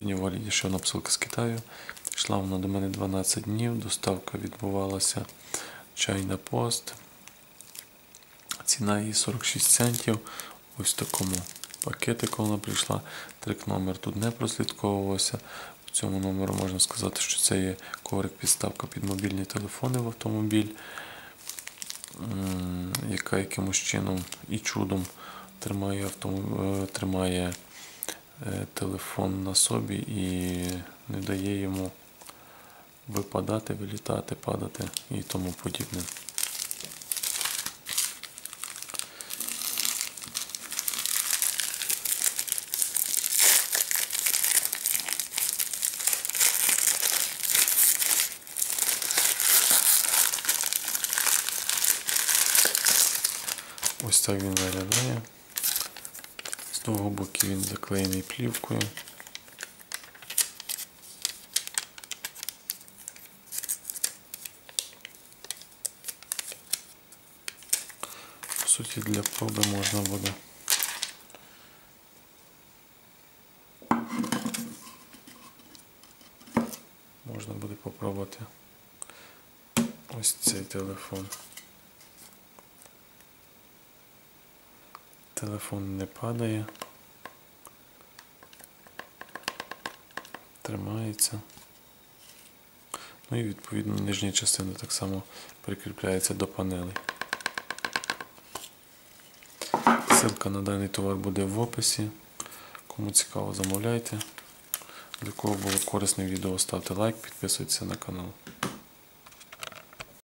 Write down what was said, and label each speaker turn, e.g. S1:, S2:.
S1: Валіді ще одна посилка з Китаю. Йшла вона до мене 12 днів. Доставка відбувалася чайна пост. Ціна її 46 центів. Ось в такому пакетику вона прийшла. Трик номер тут не прослідковувався. В цьому номеру можна сказати, що це є коврик підставка під мобільні телефони в автомобіль, яка якимось чином і чудом тримає, автом- е, тримає е, телефон на собі і не дає йому випадати, вилітати, падати і тому подібне. Ось так він виглядає. Того боку він заклеєний плівкою. По суті, для проби можна буде. Можна буде попробувати ось цей телефон. Телефон не падає. Тримається. Ну і відповідно нижня частина так само прикріпляється до панелей. Ссылка на даний товар буде в описі. Кому цікаво, замовляйте. Для кого було корисне відео, ставте лайк, підписуйтесь на канал.